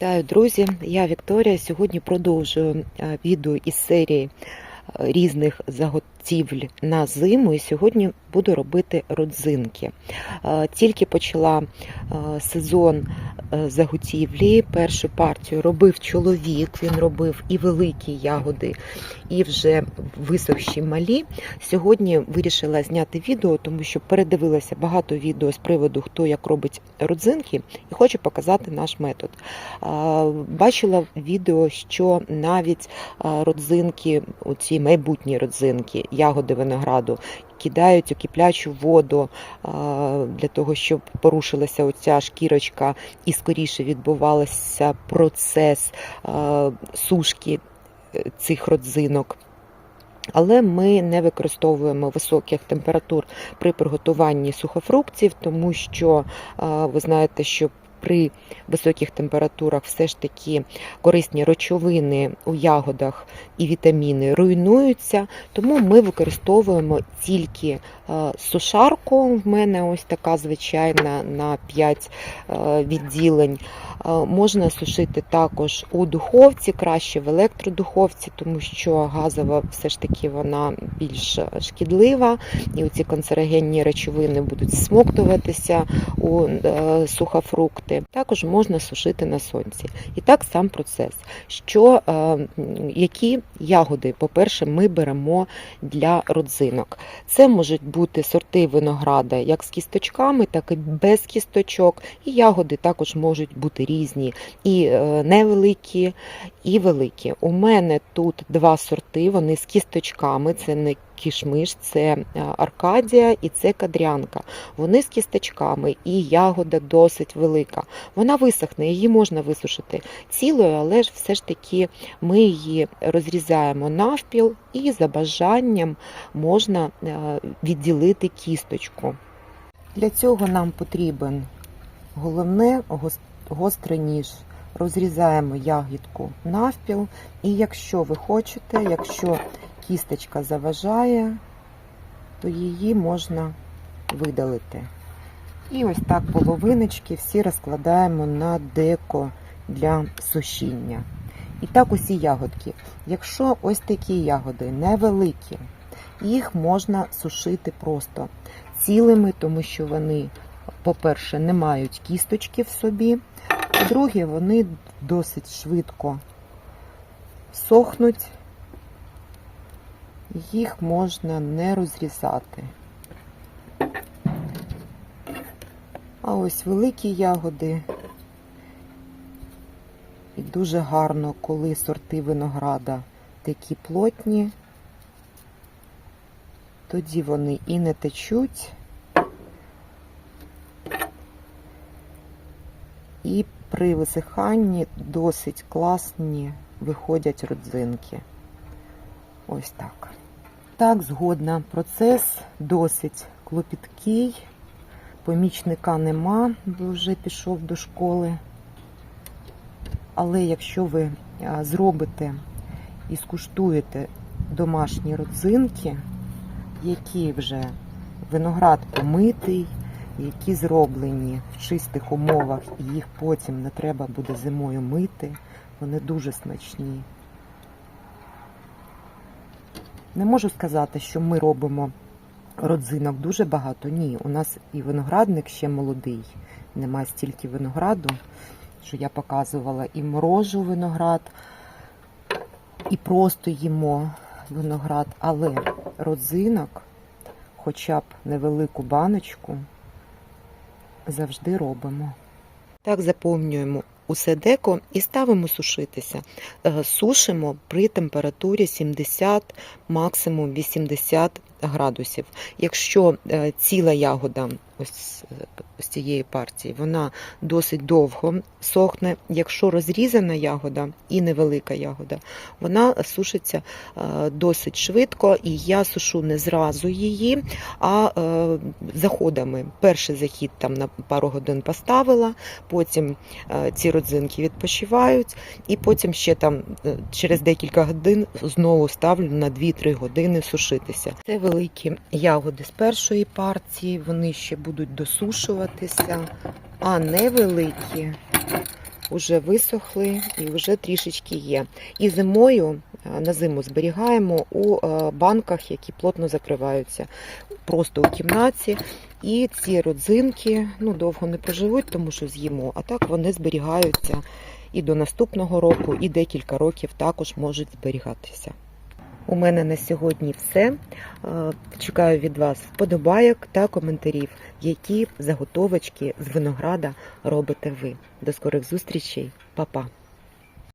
Вітаю, друзі! Я Вікторія. Сьогодні продовжую е, відео із серії різних різних заготівль на зиму. І сьогодні буду робити родзинки. Е, Тільки почала е, сезон е, заготівлі. Першу партію робив чоловік. Він робив і великі ягоди, і вже висохші малі. Сьогодні вирішила зняти відео, тому що передивилася багато відео з приводу, хто як робить родзинки, і хочу показати наш метод. Бачила відео, що навіть родзинки, оці майбутні родзинки, ягоди винограду, кидають у киплячу воду для того, щоб порушилася оця шкірочка і скоріше відбувався процес сушки е, цих родзинок. Але ми не використовуємо високих температур при приготуванні сухофруктів, тому що ви знаєте, що при високих температурах все ж таки корисні речовини у ягодах і вітаміни руйнуються, тому ми використовуємо тільки е, сушарку. В мене ось така звичайна на 5 е, відділень. Е, Можна сушити також у духовці, краще в електродуховці, тому що газова все ж таки вона більш шкідлива, і оці канцерогенні речовини будуть смоктуватися у е, сухофрукти. Також можна сушити на сонці. І так сам процес. Що, е, які ягоди, по-перше, ми беремо для родзинок. Це можуть бути сорти винограда як з кісточками, так і без кісточок. І ягоди також можуть бути різні, і е, невеликі, і великі. У мене тут два сорти, вони з кісточками, це не кішмиш, це е, аркадія і це кадрянка. Вони з кісточками, і ягода досить велика. Вона висохне, її можна висушити цілою, але ж все ж таки ми її розрізаємо навпіл і за бажанням можна е, відділити кісточку. Для цього нам потрібен головне гос- гострий ніж. Розрізаємо ягідку навпіл, і якщо ви хочете, якщо кісточка заважає, то її можна видалити. І ось так половиночки всі розкладаємо на деко для сушіння. І так усі ягодки. Якщо ось такі ягоди невеликі, їх можна сушити просто цілими, тому що вони, по-перше, не мають кісточки в собі. По-друге, вони досить швидко сохнуть, їх можна не розрізати. А ось великі ягоди. І дуже гарно, коли сорти винограда такі плотні, тоді вони і не течуть, і при висиханні досить класні виходять родзинки. Ось так. Так, згодна. Процес досить клопіткий. Помічника нема, бо вже пішов до школи. Але якщо ви зробите і скуштуєте домашні родзинки, які вже виноград помитий, які зроблені в чистих умовах, і їх потім не треба буде зимою мити, вони дуже смачні. Не можу сказати, що ми робимо родзинок дуже багато. Ні, у нас і виноградник ще молодий. Немає стільки винограду, що я показувала і морожу виноград, і просто їмо виноград, але родзинок, хоча б невелику баночку, завжди робимо. Так заповнюємо усе деко і ставимо сушитися. Е, Сушимо при температурі 70, максимум 80 градусів. Якщо е, ціла ягода ось з цієї партії, вона досить довго сохне. Якщо розрізана ягода і невелика ягода, вона сушиться е, досить швидко, і я сушу не зразу її, а е, заходами. Перший захід там на пару годин поставила, потім ці родзинки відпочивають, і потім ще там через декілька годин знову ставлю на 2-3 години сушитися. Це великі ягоди з першої партії, вони ще будуть досушуватися, а невеликі вже висохли і вже трішечки є. І зимою е, на зиму зберігаємо у е, банках, які плотно закриваються, просто у кімнаті. І ці родзинки ну, довго не проживуть, тому що з'їмо, а так вони зберігаються і до наступного року, і декілька років також можуть зберігатися. У мене на сьогодні все. Е, Чекаю від вас вподобайок та коментарів, які заготовочки з винограда робите ви. До скорих зустрічей, Па-па!